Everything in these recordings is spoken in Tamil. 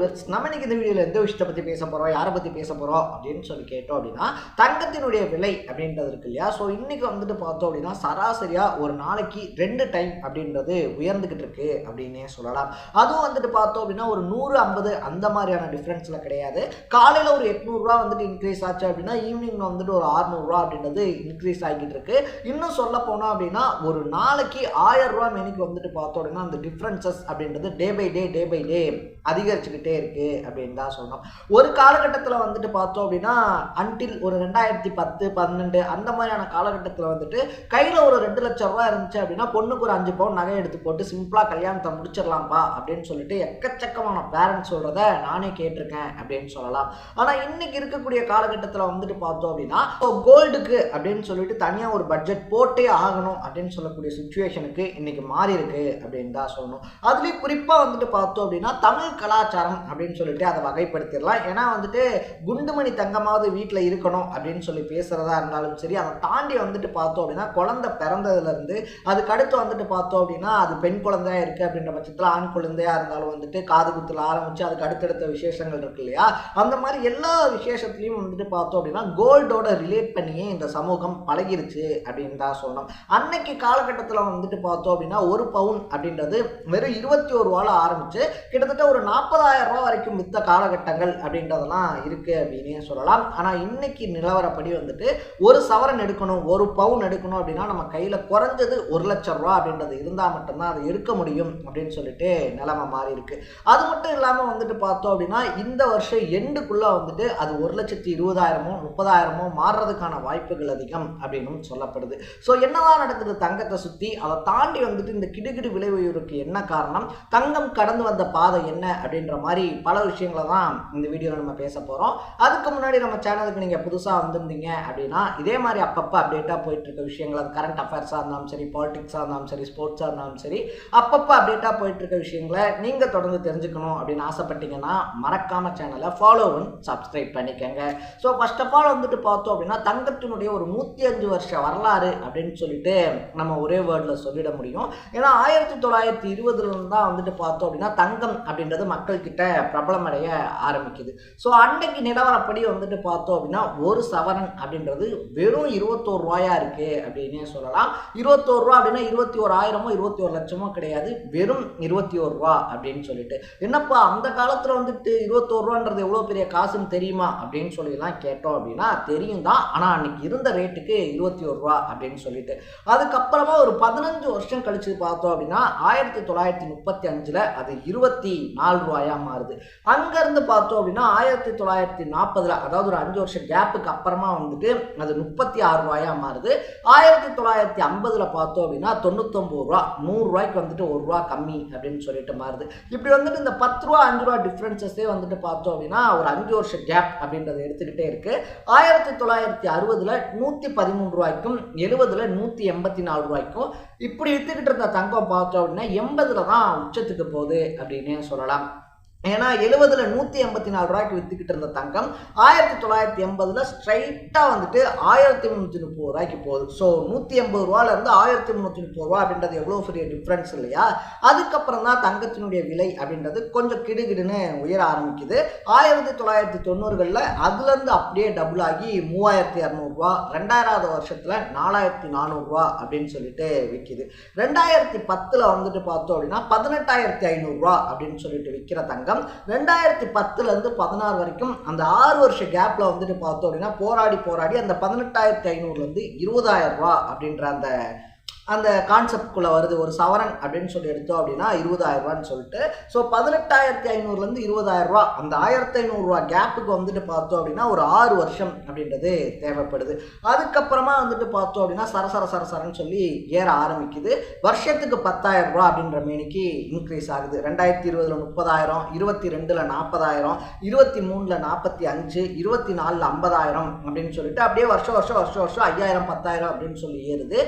வியூவர்ஸ் நம்ம இன்னைக்கு இந்த வீடியோவில் எந்த விஷயத்தை பற்றி பேச போகிறோம் யாரை பற்றி பேச போகிறோம் அப்படின்னு சொல்லி கேட்டோம் அப்படின்னா தங்கத்தினுடைய விலை அப்படின்றது இருக்கு இல்லையா? ஸோ இன்றைக்கி வந்துட்டு பார்த்தோம் அப்படின்னா சராசரியாக ஒரு நாளைக்கு ரெண்டு டைம் அப்படின்றது உயர்ந்துக்கிட்டு இருக்கு அப்படின்னே சொல்லலாம். அதுவும் வந்துட்டு பார்த்தோம் அப்படின்னா ஒரு நூறு ஐம்பது அந்த மாதிரியான டிஃப்ரென்ஸில் கிடையாது. காலையில் ஒரு எட்நூறுரூவா வந்துட்டு இன்க்ரீஸ் ஆச்சு அப்படின்னா ஈவினிங் வந்துட்டு ஒரு ஆறுநூறுவா அப்படின்றது இன்க்ரீஸ் ஆகிட்டு இருக்கு. இன்னும் சொல்ல போனோம் அப்படின்னா ஒரு நாளைக்கு ஆயிரம் ரூபா மெனிக்கு வந்துட்டு பார்த்தோம் அப்படின்னா அந்த டிஃப்ரென்சஸ் அப்படின்றது day by day day by day அதிகரிச்சுக்கிட்டே இருக்கு அப்படின்னு தான் சொல்லணும். ஒரு காலகட்டத்தில் வந்துட்டு பார்த்தோம் அப்படின்னா அன்டில் ஒரு ரெண்டாயிரத்தி பத்து பன்னெண்டு அந்த மாதிரியான காலகட்டத்தில் வந்துட்டு கையில் ஒரு ரெண்டு லட்சம் ரூபா இருந்துச்சு அப்படின்னா பொண்ணுக்கு ஒரு அஞ்சு பவுன் நகை எடுத்து போட்டு சிம்பிளாக கல்யாணத்தை முடிச்சிடலாம்ப்பா அப்படின்னு சொல்லிட்டு எக்கச்சக்கமான பேரண்ட்ஸ் சொல்கிறத நானே கேட்டிருக்கேன் அப்படின்னு சொல்லலாம். ஆனால் இன்னைக்கு இருக்கக்கூடிய காலகட்டத்தில் வந்துட்டு பார்த்தோம் அப்படின்னா கோல்டுக்கு அப்படின்னு சொல்லிட்டு தனியாக ஒரு பட்ஜெட் போட்டே ஆகணும் அப்படின்னு சொல்லக்கூடிய சுச்சுவேஷனுக்கு இன்னைக்கு மாறி இருக்கு அப்படின்னு தான் சொல்லணும். அதுலேயும் குறிப்பாக வந்துட்டு பார்த்தோம் அப்படின்னா தமிழ் கலாச்சாரம் அப்படின்னு சொல்லிட்டு அதை வகைப்படுத்திடலாம். ஏன்னா வந்துட்டு குண்டுமணி தங்கமாவது வீட்டில் இருக்கணும் அப்படின்னு சொல்லி பேசுகிறதா இருந்தாலும் சரி அதை தாண்டி வந்துட்டு பார்த்தோம் அப்படின்னா குழந்தை பிறந்ததுலேருந்து அதுக்கு அடுத்து வந்துட்டு பார்த்தோம் அப்படின்னா அது பெண் குழந்தையாக இருக்குது அப்படின்ற பட்சத்தில் ஆண் குழந்தையா இருந்தாலும் வந்துட்டு காது குத்துல ஆரம்பித்து அதுக்கு அடுத்தடுத்த விசேஷங்கள் இருக்கு இல்லையா? அந்த மாதிரி எல்லா விசேஷத்துலையும் வந்துட்டு பார்த்தோம் அப்படின்னா கோல்டோட ரிலேட் பண்ணியே இந்த சமூகம் பழகிருச்சு அப்படின்னு தான் சொல்லணும். அன்னைக்கு காலகட்டத்தில் வந்துட்டு பார்த்தோம் அப்படின்னா ஒரு பவுன் அப்படின்றது வெறும் இருபத்தி ஒரு ரூபால ஆரம்பிச்சு கிட்டத்தட்ட ஒரு நாற்பதாயிரம் ரூபா வரைக்கும் வித்த காலகட்டங்கள் அப்படின்றதெல்லாம் இருக்குது அப்படின்னே சொல்லலாம். ஆனால் இன்னைக்கு நிலவரப்படி வந்துட்டு ஒரு சவரன் எடுக்கணும் ஒரு பவுன் எடுக்கணும் அப்படின்னா நம்ம கையில் குறைஞ்சது ஒரு லட்சம் ரூபா அப்படின்றது இருந்தால் மட்டும்தான் அதை எடுக்க முடியும் அப்படின்னு சொல்லிட்டு நிலைமை மாறி இருக்கு. அது மட்டும் இல்லாமல் வந்துட்டு பார்த்தோம் அப்படின்னா இந்த வருஷம் எண்டுக்குள்ளே வந்துட்டு அது ஒரு லட்சத்தி இருபதாயிரமோ முப்பதாயிரமோ மாறுறதுக்கான வாய்ப்புகள் அதிகம் அப்படின்னு சொல்லப்படுது. ஸோ என்னதான் நடக்குது? தங்கத்தை சுற்றி அதை தாண்டி வந்துட்டு இந்த கிடுகிடு விலை உயர்வுக்கு என்ன காரணம்? தங்கம் கடந்து வந்த பாதை என்ன? அப்படின்ற மாதிரி பல விஷயங்களை தான் இந்த வீடியோவில் நம்ம பேச போகிறோம் அதுக்கு முன்னாடி நம்ம சேனலுக்கு நீங்கள் புதுசாக வந்திருந்தீங்க அப்படின்னா இதே மாதிரி அப்பப்போ அப்டேட்டாக போயிட்டுருக்க விஷயங்கள் அது கரண்ட் அஃபேர்ஸாக இருந்தாலும் சரி பாலிடிக்ஸாக இருந்தாலும் சரி ஸ்போர்ட்ஸாக இருந்தாலும் சரி அப்பப்போ அப்டேட்டாக போயிட்டுருக்க விஷயங்களை நீங்கள் தொடர்ந்து தெரிஞ்சுக்கணும் அப்படின்னு ஆசைப்பட்டீங்கன்னா மறக்காம சேனலை ஃபாலோ அண்ட் சப்ஸ்கிரைப் பண்ணிக்கோங்க. ஸோ ஃபர்ஸ்ட் ஆஃப் ஆல் வந்துட்டு பார்த்தோம் அப்படின்னா தங்கத்தினுடைய ஒரு நூற்றி அஞ்சு வருஷ வரலாறு அப்படின்னு சொல்லிட்டு நம்ம ஒரே வேர்டில் சொல்லிட முடியும். ஏன்னா ஆயிரத்தி தொள்ளாயிரத்தி இருபதுலேருந்து தான் வந்துட்டு பார்த்தோம் அப்படின்னா தங்கம் அப்படின்றது மக்கள்கிட்ட பிரபலமடைய ஆரம்பிக்குது. ஸோ அன்னைக்கு நிலவரப்படி வந்துட்டு பார்த்தோம் அப்படின்னா ஒரு சவரன் அப்படின்றது வெறும் இருபத்தோரு ரூபாயா இருக்கு அப்படின்னே சொல்லலாம். இருபத்தோரு ரூபா அப்படின்னா இருபத்தி ஒரு ஆயிரமோ இருபத்தி ஒரு லட்சமோ கிடையாது. வெறும் இருபத்தி ஒரு ரூபா அப்படின்னு சொல்லிட்டு. என்னப்பா அந்த காலத்தில் வந்துட்டு இருபத்தோரு ரூபான்றது எவ்வளோ பெரிய காசுன்னு தெரியுமா அப்படின்னு சொல்லிலாம் கேட்டோம் அப்படின்னா தெரியும் தான். ஆனால் அன்னைக்கு இருந்த ரேட்டுக்கு இருபத்தி ஒரு ரூபா அப்படின்னு சொல்லிட்டு. அதுக்கப்புறமா ஒரு பதினஞ்சு வருஷம் கழிச்சு பார்த்தோம் அப்படின்னா ஆயிரத்தி தொள்ளாயிரத்தி முப்பத்தி அஞ்சில் அது இருபத்தி நாலு ரூபாயா மாறுது. அங்கேருந்து பார்த்தோம் அப்படின்னா ஆயிரத்தி தொள்ளாயிரத்தி நாற்பதில் அதாவது ஒரு அஞ்சு வருஷம் கேப்புக்கு அப்புறமா வந்துட்டு அது முப்பத்தி ஆறு ரூபாயாக மாறுது. ஆயிரத்தி தொள்ளாயிரத்தி ஐம்பதில் பார்த்தோம் அப்படின்னா தொண்ணூத்தொம்பது ரூபா நூறுரூவாய்க்கு வந்துட்டு ஒரு ரூபா கம்மி அப்படின்னு சொல்லிட்டு மாறுது. இப்படி வந்துட்டு இந்த பத்து ரூபா அஞ்சு ரூபா டிஃப்ரென்சஸே வந்துட்டு பார்த்தோம் அப்படின்னா ஒரு அஞ்சு வருஷம் கேப் அப்படின்றத எடுத்துக்கிட்டே இருக்கு. ஆயிரத்தி தொள்ளாயிரத்தி அறுபதுல நூற்றி பதிமூணு ரூபாய்க்கும் எழுபதுல நூற்றி எண்பத்தி நாலு ரூபாய்க்கும் இப்படி வித்துக்கிட்டு இருந்த தங்கம் பார்த்தோம் அப்படின்னா எண்பதுல தான் உச்சத்துக்கு போகுது அப்படின்னே சொல்லலாம். ஏன்னா எழுபதுல நூற்றி எண்பத்தி நாலு ரூபாய்க்கு வித்துக்கிட்டு இருந்த தங்கம் ஆயிரத்தி தொள்ளாயிரத்தி எண்பதுல ஸ்ட்ரைட்டாக வந்துட்டு ஆயிரத்தி முந்நூற்றி முப்பது ரூபாய்க்கு போகுது. ஸோ நூற்றி எண்பது ரூபாலேருந்து ஆயிரத்தி முந்நூற்றி முப்பது ரூபா அப்படின்றது எவ்வளோ பெரிய டிஃப்ரென்ஸ் இல்லையா? அதுக்கப்புறம் தான் தங்கத்தினுடைய விலை அப்படின்றது கொஞ்சம் கிடுகிடுன்னு உயர ஆரம்பிக்குது. ஆயிரத்தி தொள்ளாயிரத்தி தொண்ணூறுகளில் அதுலேருந்து அப்படியே டபுள் ஆகி மூவாயிரத்தி இரநூறுவா ரெண்டாயிராவது வருஷத்தில் நாலாயிரத்தி நானூறுரூவா அப்படின்னு சொல்லிட்டு விற்கிது ரெண்டாயிரத்தி பத்தில் வந்துட்டு பார்த்தோம் அப்படின்னா பதினெட்டாயிரத்தி ஐநூறுரூவா அப்படின்னு சொல்லிட்டு விற்கிற தங்கம் ரெண்டாயிரத்தி பத்துலேருந்து பதினாறு வரைக்கும் அந்த ஆறு வருஷ கேப்பில் வந்துட்டு பார்த்தோம் அப்படின்னா போராடி போராடி அந்த பதினெட்டாயிரத்தி ஐநூறுலேருந்து இருபதாயிரம் ரூபா அப்படின்ற அந்த அந்த கான்செப்ட்குள்ளே வருது ஒரு சவரன் அப்படின்னு சொல்லி எடுத்தோம் அப்படின்னா இருபதாயிரரூவான்னு சொல்லிட்டு. ஸோ பதினெட்டாயிரத்தி ஐநூறுலேருந்து இருபதாயிரரூவா அந்த ஆயிரத்தி ஐநூறுரூவா கேப்புக்கு வந்துட்டு பார்த்தோம் அப்படின்னா ஒரு ஆறு வருஷம் அப்படின்றது தேவைப்படுது. அதுக்கப்புறமா வந்துட்டு பார்த்தோம் அப்படின்னா சரசர சரசரன்னு சொல்லி ஏற ஆரம்பிக்குது. வருஷத்துக்கு பத்தாயிரம் ரூபா அப்படின்ற மேனிக்கு இன்க்ரீஸ் ஆகுது. ரெண்டாயிரத்தி இருபதில் முப்பதாயிரம் இருபத்தி ரெண்டில் நாற்பதாயிரம் இருபத்தி மூணில் நாற்பத்தி அஞ்சு இருபத்தி நாலில் ஐம்பதாயிரம் அப்படின்னு சொல்லிட்டு அப்படியே வருஷம் வருஷம் வருஷம் வருஷம் ஐயாயிரம் பத்தாயிரம் அப்படின்னு சொல்லி ஏறுது.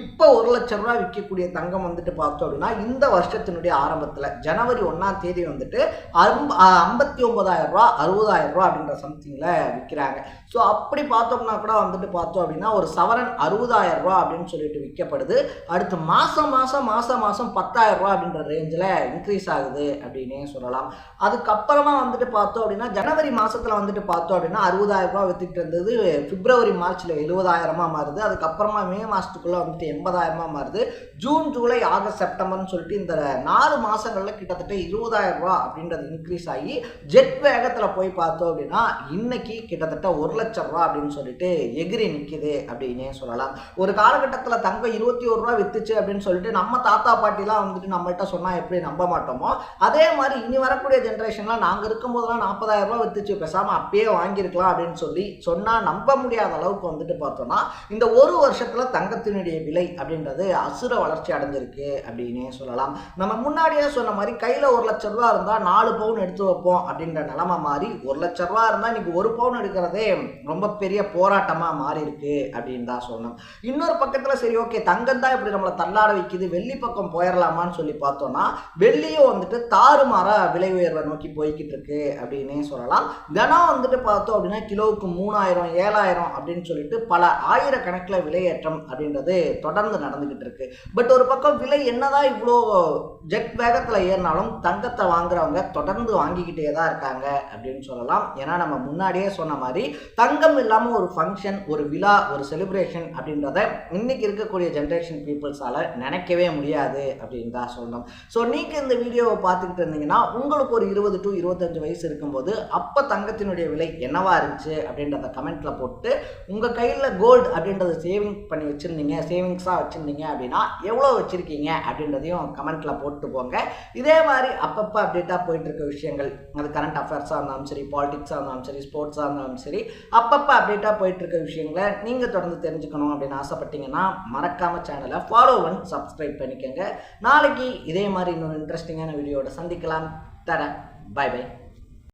இப்போ ஒரு ஒரு லட்சம் ரூபா விற்கக்கூடிய தங்கம் வந்துட்டு பார்த்தோம் அப்படின்னா இந்த வருஷத்தினுடைய ஆரம்பத்தில் ஜனவரி ஒன்றாம் தேதி வந்துட்டு அம்ப ஐம்பத்தி ஒன்பதாயிரம் ரூபா அறுபதாயிரம் ரூபா அப்படின்ற சம்திங்கில் விற்கிறாங்க ஸோ அப்படி பார்த்தோம்னா கூட வந்துட்டு பார்த்தோம் அப்படின்னா ஒரு சவரன் அறுபதாயிரம் ரூபா அப்படின்னு சொல்லிட்டு விற்கப்படுது. அடுத்து மாதம் மாதம் மாதம் மாதம் பத்தாயிரம் ரூபா அப்படின்ற ரேஞ்சில் இன்க்ரீஸ் ஆகுது அப்படின்னே சொல்லலாம். அதுக்கப்புறமா வந்துட்டு பார்த்தோம் அப்படின்னா ஜனவரி மாதத்தில் வந்துட்டு பார்த்தோம் அப்படின்னா அறுபதாயிரம் ரூபா வித்துட்டு இருந்தது. பிப்ரவரி மார்ச்சில் எழுபதாயிரமாக மாறுது. அதுக்கப்புறமா மே மாதத்துக்குள்ளே வந்துட்டு எண்பதாயிரமா மாறுது. ஜூன் ஜூலை ஆகஸ்ட் செப்டம்பர்னு சொல்லிட்டு இந்த நாலு மாதங்களில் கிட்டத்தட்ட இருபதாயிரம் ரூபா அப்படின்றது இன்க்ரீஸ் ஆகி ஜெட் வேகத்தில் போய் பார்த்தோம் அப்படின்னா இன்னைக்கு கிட்டத்தட்ட ஒரு லட்சம் ரூபா அப்படின்னு சொல்லிட்டு எகிரி நிற்கிது அப்படின்னே சொல்லலாம். ஒரு காலகட்டத்தில் தங்கம் இருபத்தி ஒரு ரூபா வித்துச்சு அப்படின்னு சொல்லிட்டு நம்ம தாத்தா பாட்டிலாம் வந்துட்டு நம்மள்கிட்ட சொன்னால் எப்படி நம்ப மாட்டோமோ அதே மாதிரி இனி வரக்கூடிய ஜென்ரேஷன்லாம் நாங்கள் இருக்கும்போதெல்லாம் நாற்பதாயிரம் ரூபா வித்துச்சு பேசாமல் அப்பயே வாங்கியிருக்கலாம் அப்படின்னு சொல்லி சொன்னால் நம்ப முடியாத அளவுக்கு வந்துட்டு பார்த்தோம்னா இந்த ஒரு வருஷத்தில் தங்கத்தினுடைய விலை அப்படின்னு அப்படின்றது அசுர வளர்ச்சி அடைஞ்சிருக்கு அப்படின்னே சொல்லலாம். நம்ம முன்னாடியே சொன்ன மாதிரி கையில் ஒரு லட்ச ரூபா இருந்தால் நாலு பவுன் எடுத்து வைப்போம் அப்படின்ற நிலமை மாறி ஒரு லட்ச ரூபா இருந்தால் இன்னைக்கு ஒரு பவுன் எடுக்கிறதே ரொம்ப பெரிய போராட்டமாக மாறி இருக்கு அப்படின்னு தான் சொல்லணும். இன்னொரு பக்கத்தில் சரி ஓகே தங்கம் தான் இப்படி நம்மளை தள்ளாட வைக்குது வெள்ளி பக்கம் போயிடலாமான்னு சொல்லி பார்த்தோம்னா வெள்ளியும் வந்துட்டு தாறுமாறாக விலை உயர்வை நோக்கி போய்கிட்டு இருக்கு அப்படின்னே சொல்லலாம். தினம் வந்துட்டு பார்த்தோம் அப்படின்னா கிலோவுக்கு மூணாயிரம் ஏழாயிரம் அப்படின்னு சொல்லிட்டு பல ஆயிரக்கணக்கில் விலையேற்றம் அப்படின்றது தொடர்ந்து நடந்துகிட்டு இருக்கு பட் ஒரு பக்கம் விலை என்னதான் இவ்வளோ ஜெட் வேகத்தில் ஏறினாலும் தங்கத்தை வாங்குறவங்க தொடர்ந்து வாங்கிக்கிட்டே தான் இருக்காங்க அப்படின்னு சொல்லலாம். ஏன்னா நம்ம முன்னாடியே சொன்ன மாதிரி தங்கம் இல்லாமல் ஒரு ஃபங்க்ஷன் ஒரு விழா ஒரு செலிப்ரேஷன் அப்படின்றத இன்னைக்கு இருக்கக்கூடிய ஜென்ரேஷன் பீப்புள்ஸால நினைக்கவே முடியாது அப்படின்னு தான் சொல்லணும். ஸோ நீங்கள் இந்த வீடியோவை பார்த்துக்கிட்டு இருந்தீங்கன்னா உங்களுக்கு ஒரு இருபது டு இருபத்தஞ்சு வயசு இருக்கும்போது அப்போ தங்கத்தினுடைய விலை என்னவா இருந்துச்சு அப்படின்றத கமெண்ட்ல போட்டு உங்கள் கையில் கோல்டு அப்படின்றத சேவிங் பண்ணி வச்சுருந்தீங்க சேவிங்ஸாக வச்சு வச்சுருந்தீங்க அப்படின்னா எவ்வளோ வச்சுருக்கீங்க? அப்படின்றதையும் கமெண்ட்டில் போட்டு போங்க இதே மாதிரி அப்பப்போ அப்டேட்டாக போயிட்டுருக்க விஷயங்கள் அது கரண்ட் அஃபேர்ஸாக இருந்தாலும் சரி பாலிடிக்ஸாக இருந்தாலும் சரி ஸ்போர்ட்ஸாக இருந்தாலும் சரி அப்பப்போ அப்டேட்டாக போயிட்டுருக்க விஷயங்களை நீங்கள் தொடர்ந்து தெரிஞ்சுக்கணும் அப்படின்னு ஆசைப்பட்டீங்கன்னா மறக்காம சேனலை ஃபாலோ பண்ணி சப்ஸ்கிரைப் பண்ணிக்கோங்க. நாளைக்கு இதே மாதிரி இன்னொரு இன்ட்ரெஸ்டிங்கான வீடியோட சந்திக்கலாம். தரேன். By by